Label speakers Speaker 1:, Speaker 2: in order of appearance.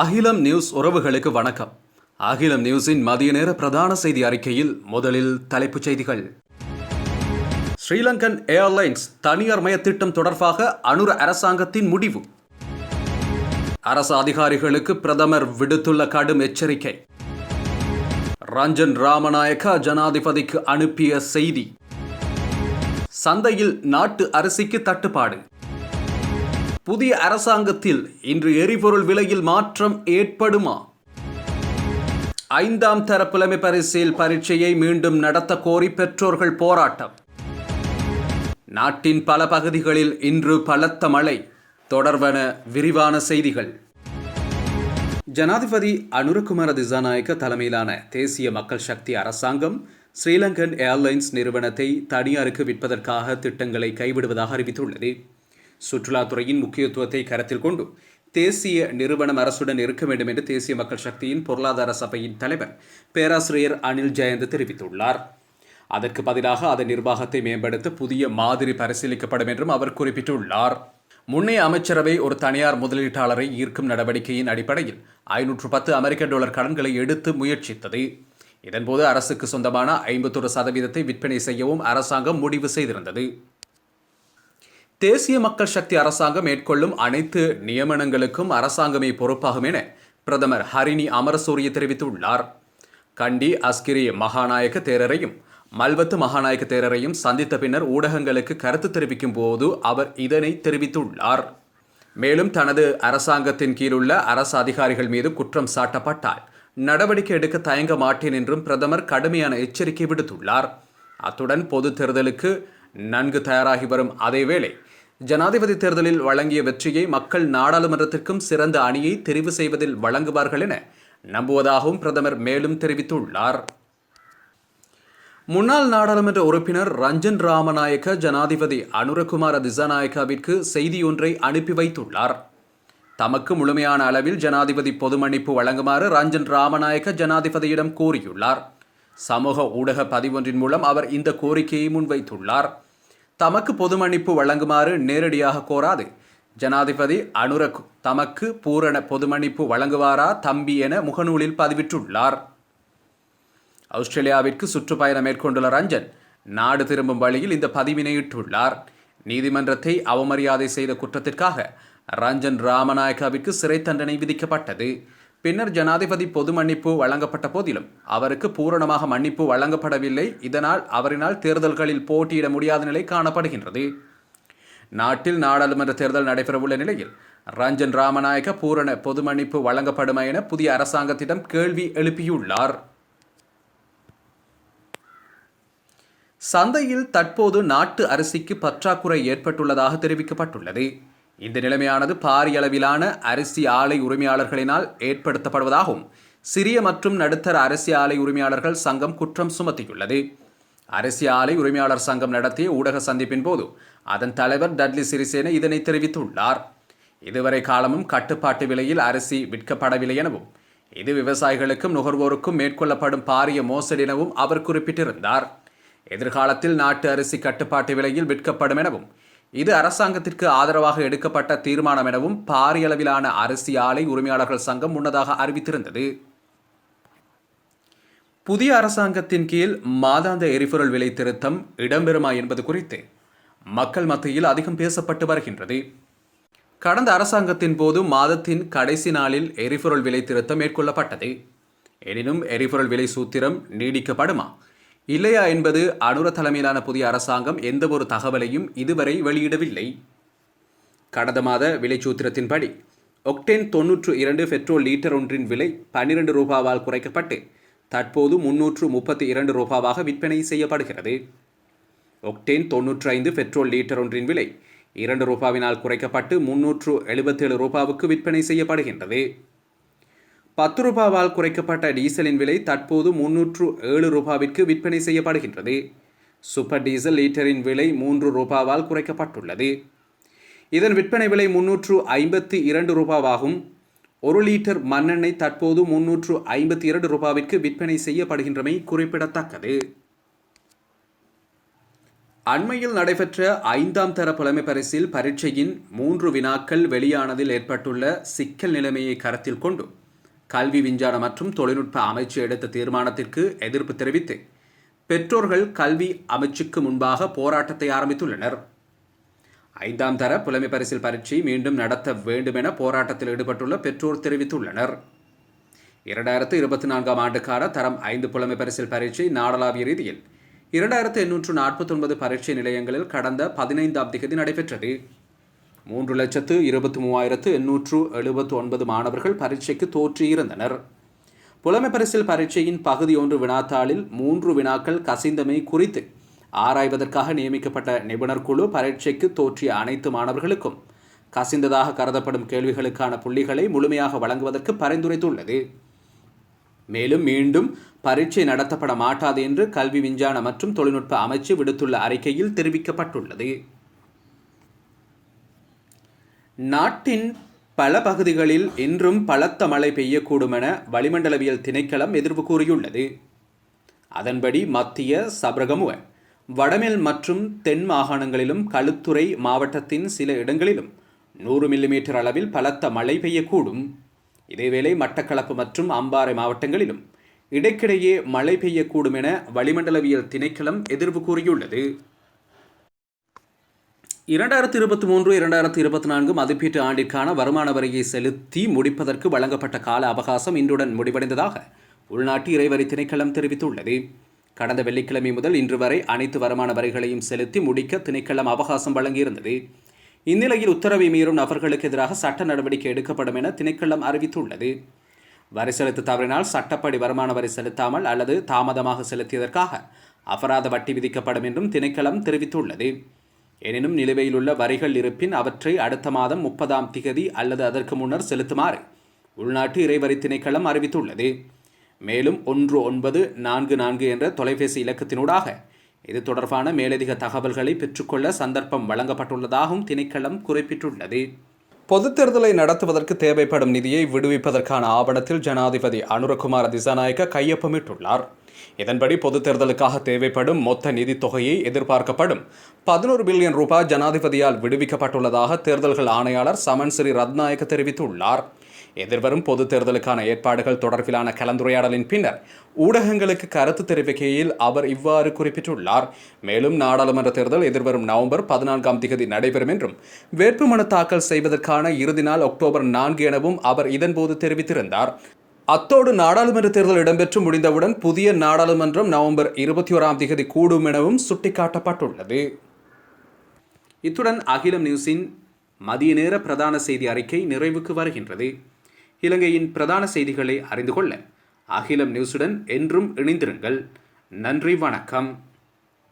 Speaker 1: அகிலம் நியூஸ் உறவுகளுக்கு வணக்கம். அகிலம் நியூஸின் மதிய நேர பிரதான செய்தி அறிக்கையில் முதலில் தலைப்புச் செய்திகள். ஸ்ரீலங்கன் ஏர்லைன்ஸ் தனியார் மய திட்டம் தொடர்பாக அனுர அரசாங்கத்தின் முடிவு. அரசு அதிகாரிகளுக்கு பிரதமர் விடுத்துள்ள கடும் எச்சரிக்கை. ரஞ்சன் ராமநாயக்க ஜனாதிபதிக்கு அனுப்பிய செய்தி. சந்தையில் நாட்டு அரிசிக்கு தட்டுப்பாடு. புதிய அரசாங்கத்தில் இன்று எரிபொருள் விலையில் மாற்றம் ஏற்படுமா? ஐந்தாம் தர புலமை பரிசில் பரீட்சையை மீண்டும் நடத்த கோரி பெற்றோர்கள் போராட்டம். நாட்டின் பல பகுதிகளில் இன்று பலத்த மழை. தொடர்பான விரிவான செய்திகள். ஜனாதிபதி அனுரகுமார திசாநாயக்க தலைமையிலான தேசிய மக்கள் சக்தி அரசாங்கம் ஸ்ரீலங்கன் ஏர்லைன்ஸ் நிறுவனத்தை தனியாருக்கு விற்பதற்காக திட்டங்களை கைவிடுவதாக அறிவித்துள்ளது. சுற்றுலாத்துறையின் முக்கியத்துவத்தை கருத்தில் கொண்டு தேசிய நிறுவனம் அரசுடன் இருக்க வேண்டும் என்று தேசிய மக்கள் சக்தியின் பொருளாதார சபையின் தலைவர் பேராசிரியர் அனில் ஜெயந்த் தெரிவித்துள்ளார். அதற்கு பதிலாக அதன் நிர்வாகத்தை மேம்படுத்த புதிய மாதிரி பரிசீலிக்கப்படும் என்றும் அவர் குறிப்பிட்டுள்ளார். முன்னைய அமைச்சரவை ஒரு தனியார் முதலீட்டாளரை ஈர்க்கும் நடவடிக்கையின் அடிப்படையில் ஐநூற்று பத்து அமெரிக்க டாலர் கடன்களை எடுத்து முயற்சித்தது. இதன்போது அரசுக்கு சொந்தமான ஐம்பத்தொரு சதவீதத்தை விற்பனை செய்யவும் அரசாங்கம் முடிவு செய்திருந்தது. தேசிய மக்கள் சக்தி அரசாங்கம் மேற்கொள்ளும் அனைத்து நியமனங்களுக்கும் அரசாங்கமே பொறுப்பாகும் என பிரதமர் ஹரிணி அமரசூரிய தெரிவித்துள்ளார். கண்டி அஸ்கிரி மகாநாயக்க தேரரையும் மல்வத்து மகாநாயக்க தேரரையும் சந்தித்த பின்னர் ஊடகங்களுக்கு கருத்து தெரிவிக்கும் போது அவர் இதனை தெரிவித்துள்ளார். மேலும் தனது அரசாங்கத்தின் கீழுள்ள அரசு அதிகாரிகள் மீது குற்றம் சாட்டப்பட்டால் நடவடிக்கை எடுக்க தயங்க மாட்டேன் என்றும் பிரதமர் கடுமையான எச்சரிக்கை விடுத்துள்ளார். அத்துடன் பொது தேர்தலுக்கு நன்கு தயாராகி வரும் அதேவேளை ஜனாதிபதி தேர்தலில் வழங்கிய வெற்றியை மக்கள் நாடாளுமன்றத்திற்கும் சிறந்த அணியை தெரிவு செய்வதில் வழங்குவார்கள் என நம்புவதாகவும் பிரதமர் மேலும் தெரிவித்துள்ளார். முன்னாள் நாடாளுமன்ற உறுப்பினர் ரஞ்சன் ராமநாயக்க ஜனாதிபதி அனுரகுமார திசாநாயக்காவிற்கு செய்தியொன்றை அனுப்பி வைத்துள்ளார். தமக்கு முழுமையான அளவில் ஜனாதிபதி பொது மன்னிப்பு வழங்குமாறு ரஞ்சன் ராமநாயக்க ஜனாதிபதியிடம் கூறியுள்ளார் சமூக ஊடக பதிவொன்றின் மூலம் அவர் இந்த கோரிக்கையை முன்வைத்துள்ளார். தமக்கு பொது மன்னிப்பு வழங்குமாறு நேரடியாக கோராது. ஜனாதிபதி அனுரக் தமக்கு பூரண பொது மன்னிப்பு வழங்குவாரா தம்பி என முகநூலில் பதிவிட்டுள்ளார். ஆஸ்திரேலியாவிற்கு சுற்றுப்பயணம் மேற்கொண்டுள்ள ரஞ்சன் நாடு திரும்பும் வழியில் இந்த பதிவினையிட்டுள்ளார் நீதிமன்றத்தை அவமரியாதை செய்த குற்றத்திற்காக ரஞ்சன் ராமநாயக்காவிற்கு சிறை தண்டனை விதிக்கப்பட்டது. பின்னர் ஜனாதிபதி பொது மன்னிப்பு வழங்கப்பட்ட போதிலும் அவருக்கு பூரணமாக மன்னிப்பு வழங்கப்படவில்லை. இதனால் அவரினால் தேர்தல்களில் போட்டியிட முடியாத நிலை காணப்படுகின்றது. நாட்டில் நாடாளுமன்ற தேர்தல் நடைபெறவுள்ள நிலையில் ரஞ்சன் ராமநாயக பூரண பொது மன்னிப்பு வழங்கப்படுமா என புதிய அரசாங்கத்திடம் கேள்வி எழுப்பியுள்ளார். சந்தையில் தற்போது நாட்டு அரிசிக்கு பற்றாக்குறை ஏற்பட்டுள்ளதாக தெரிவிக்கப்பட்டுள்ளது. இந்த நிலைமையானது பாரிய அளவிலான அரிசி ஆலை உரிமையாளர்களினால் ஏற்படுத்தப்படுவதாகவும் சிறிய மற்றும் நடுத்தர அரிசி ஆலை உரிமையாளர்கள் சங்கம் குற்றம் சுமத்தியுள்ளது. அரிசி ஆலை உரிமையாளர் சங்கம் நடத்திய ஊடக சந்திப்பின் போது அதன் தலைவர் டட்லி சிறிசேன இதனை தெரிவித்துள்ளார். இதுவரை காலமும் கட்டுப்பாட்டு விலையில் அரிசி விற்கப்படவில்லை எனவும் இது விவசாயிகளுக்கும் நுகர்வோருக்கும் மேற்கொள்ளப்படும் பாரிய மோசடி எனவும் அவர் குறிப்பிட்டிருந்தார். எதிர்காலத்தில் நாட்டு அரிசி கட்டுப்பாட்டு விலையில் விற்கப்படும் எனவும் இது அரசாங்கத்திற்கு ஆதரவாக எடுக்கப்பட்ட தீர்மானம் எனவும் பாரிய அளவிலான அரிசி ஆலை உரிமையாளர்கள் சங்கம் முன்னதாக அறிவித்திருந்தது. புதிய அரசாங்கத்தின் கீழ் மாதாந்த எரிபொருள் விலை திருத்தம் இடம்பெறுமா என்பது குறித்து மக்கள் மத்தியில் அதிகம் பேசப்பட்டு வருகின்றது. கடந்த அரசாங்கத்தின் போது மாதத்தின் கடைசி நாளில் எரிபொருள் விலை திருத்தம் மேற்கொள்ளப்பட்டது. எனினும் எரிபொருள் விலை சூத்திரம் நீடிக்கப்படுமா இல்லையா என்பது அனுர தலைமையிலான புதிய அரசாங்கம் எந்தவொரு தகவலையும் இதுவரை வெளியிடவில்லை. கடந்த மாத விலைச்சூத்திரத்தின்படி ஒக்டேன் தொன்னூற்று இரண்டு பெட்ரோல் லீட்டர் ஒன்றின் விலை பன்னிரண்டு ரூபாவால் குறைக்கப்பட்டு தற்போது முன்னூற்று முப்பத்தி இரண்டு ரூபாவாக விற்பனை செய்யப்படுகிறது. ஒக்டேன் தொன்னூற்றி ஐந்து பெட்ரோல் லீட்டர் ஒன்றின் விலை இரண்டு ரூபாவினால் குறைக்கப்பட்டு முன்னூற்று எழுபத்தேழு ரூபாவுக்கு விற்பனை செய்யப்படுகின்றது. பத்து ரூபாவால் குறைக்கப்பட்ட டீசலின் விலை தற்போது முன்னூற்று ஏழு ரூபாவிற்கு விற்பனை செய்யப்படுகின்றது. சூப்பர் டீசல் லீட்டரின் விலை மூன்று ரூபாவால் குறைக்கப்பட்டுள்ளது. இதன் விற்பனை விலை முன்னூற்று ஐம்பத்தி இரண்டு ரூபாவாகும். ஒரு லிட்டர் மண்ணெண்ணெய் தற்போது முன்னூற்று ஐம்பத்தி இரண்டு ரூபாவிற்கு விற்பனை செய்யப்படுகின்றமை குறிப்பிடத்தக்கது. அண்மையில் நடைபெற்ற ஐந்தாம் தர புலமை பரிசில் பரீட்சையின் மூன்று வினாக்கள் வெளியானதில் ஏற்பட்டுள்ள சிக்கல் நிலைமையை கருத்தில் கொண்டு கல்வி விஞ்ஞான மற்றும் தொழில்நுட்ப அமைச்சு எடுத்த தீர்மானத்திற்கு எதிர்ப்பு தெரிவித்து பெற்றோர்கள் கல்வி அமைச்சுக்கு முன்பாக போராட்டத்தை ஆரம்பித்துள்ளனர். ஐந்தாம் தர புலமை பரிசில் பரீட்சை மீண்டும் நடத்த வேண்டும் என போராட்டத்தில் ஈடுபட்டுள்ள பெற்றோர் தெரிவித்துள்ளனர். இரண்டாயிரத்து இருபத்தி நான்காம் ஆண்டுக்கான தரம் ஐந்து புலமை பரிசில் பரீட்சை நாடளாவிய ரீதியில் இரண்டாயிரத்து எண்ணூற்று நாற்பத்தொன்பது பரீட்சை நிலையங்களில் கடந்த பதினைந்தாம் திகதி நடைபெற்றது. மூன்று லட்சத்து இருபத்தி மூவாயிரத்து எண்ணூற்று எழுபத்து ஒன்பது மாணவர்கள் பரீட்சைக்கு தோற்றியிருந்தனர். புலமை பரிசில் பரீட்சையின் பகுதி ஒன்று வினாத்தாளில் மூன்று வினாக்கள் கசிந்தமை குறித்து ஆராய்வதற்காக நியமிக்கப்பட்ட நிபுணர் குழு பரீட்சைக்கு தோற்றிய அனைத்து மாணவர்களுக்கும் கசிந்ததாக கருதப்படும் கேள்விகளுக்கான புள்ளிகளை முழுமையாக வழங்குவதற்கு பரிந்துரைத்துள்ளது. மேலும் மீண்டும் பரீட்சை நடத்தப்பட மாட்டாது என்று கல்வி விஞ்ஞான மற்றும் தொழில்நுட்ப அமைச்சு விடுத்துள்ள அறிக்கையில் தெரிவிக்கப்பட்டுள்ளது. நாட்டின் பல பகுதிகளில் இன்றும் பலத்த மழை பெய்யக்கூடும் என வளிமண்டலவியல் திணைக்களம் எதிர்வு கூறியுள்ளது. அதன்படி மத்திய சபரகமுவ வடமேல் மற்றும் தென் மாகாணங்களிலும் களுத்துறை மாவட்டத்தின் சில இடங்களிலும் நூறு மில்லிமீட்டர் அளவில் பலத்த மழை பெய்யக்கூடும். இதேவேளை மட்டக்களப்பு மற்றும் அம்பாறை மாவட்டங்களிலும் இடைக்கிடையே மழை பெய்யக்கூடும் என வளிமண்டலவியல் திணைக்களம் எதிர்வு கூறியுள்ளது. இரண்டாயிரத்தி இருபத்தி மூன்று இரண்டாயிரத்தி இருபத்தி நான்கு மதிப்பீட்டு ஆண்டிற்கான வருமான வரியை செலுத்தி முடிப்பதற்கு வழங்கப்பட்ட கால அவகாசம் இன்றுடன் முடிவடைந்ததாக உள்நாட்டு இறைவரி திணைக்களம் தெரிவித்துள்ளது. கடந்த வெள்ளிக்கிழமை முதல் இன்று வரை அனைத்து வருமான வரிகளையும் செலுத்தி முடிக்க திணைக்களம் அவகாசம் வழங்கியிருந்தது. இந்நிலையில் உத்தரவை மீறும் நபர்களுக்கு எதிராக சட்ட நடவடிக்கை எடுக்கப்படும் என திணைக்களம் அறிவித்துள்ளது. வரி செலுத்த தவறினால் சட்டப்படி வருமான வரி செலுத்தாமல் அல்லது தாமதமாக செலுத்தியதற்காக அபராத வட்டி விதிக்கப்படும் என்றும் திணைக்களம் தெரிவித்துள்ளது. எனினும் நிலுவையிலுள்ள வரிகள் இருப்பின் அவற்றை அடுத்த மாதம் முப்பதாம் திகதி அல்லது அதற்கு முன்னர் செலுத்துமாறு உள்நாட்டு இறைவரி திணைக்களம் அறிவித்துள்ளது. மேலும் ஒன்று ஒன்பது நான்கு நான்கு என்ற தொலைபேசி இலக்கத்தினூடாக இது தொடர்பான மேலதிக தகவல்களை பெற்றுக்கொள்ள சந்தர்ப்பம் வழங்கப்பட்டுள்ளதாகவும் திணைக்களம் குறிப்பிட்டுள்ளது. பொதுத் தேர்தலை நடத்துவதற்கு தேவைப்படும் நிதியை விடுவிப்பதற்கான ஆவணத்தில் ஜனாதிபதி அனுரகுமார திசாநாயக்க கையொப்பமிட்டுள்ளார். இதன்படி பொதுத் தேர்தலுக்காக தேவைப்படும் மொத்த நிதித் தொகையை எதிர்பார்க்கப்படும். பதினோரு பில்லியன் ரூபாய் ஜனாதிபதியால் விடுவிக்கப்பட்டுள்ளதாக தேர்தல்கள் ஆணையாளர் சமன் ஸ்ரீ ரத்நாயக்க தெரிவித்துள்ளார். எதிர்வரும் பொதுத் தேர்தலுக்கான ஏற்பாடுகள் தொடர்பிலான கலந்துரையாடலின் பின்னர் ஊடகங்களுக்கு கருத்து தெரிவிக்கையில் அவர் இவ்வாறு குறிப்பிட்டுள்ளார். மேலும் நாடாளுமன்ற தேர்தல் எதிர்வரும் நவம்பர் பதினான்காம் திகதி நடைபெறும் என்றும் வேட்புமனு தாக்கல் செய்வதற்கான இறுதி நாள் அக்டோபர் நான்கு எனவும் அவர் இதன்போது தெரிவித்திருந்தார். அத்தோடு நாடாளுமன்ற தேர்தல் இடம்பெற்று முடிந்தவுடன் புதிய நாடாளுமன்றம் நவம்பர் இருபத்தி ஓராம் தேதி கூடும் எனவும் சுட்டிக்காட்டப்பட்டுள்ளது. இத்துடன் அகிலம் நியூஸின் மதிய நேர பிரதான செய்தி அறிக்கை நிறைவுக்கு வருகின்றது. இலங்கையின் பிரதான செய்திகளை அறிந்து கொள்ள அகிலம் நியூஸுடன் என்றும் இணைந்திருங்கள். நன்றி வணக்கம்.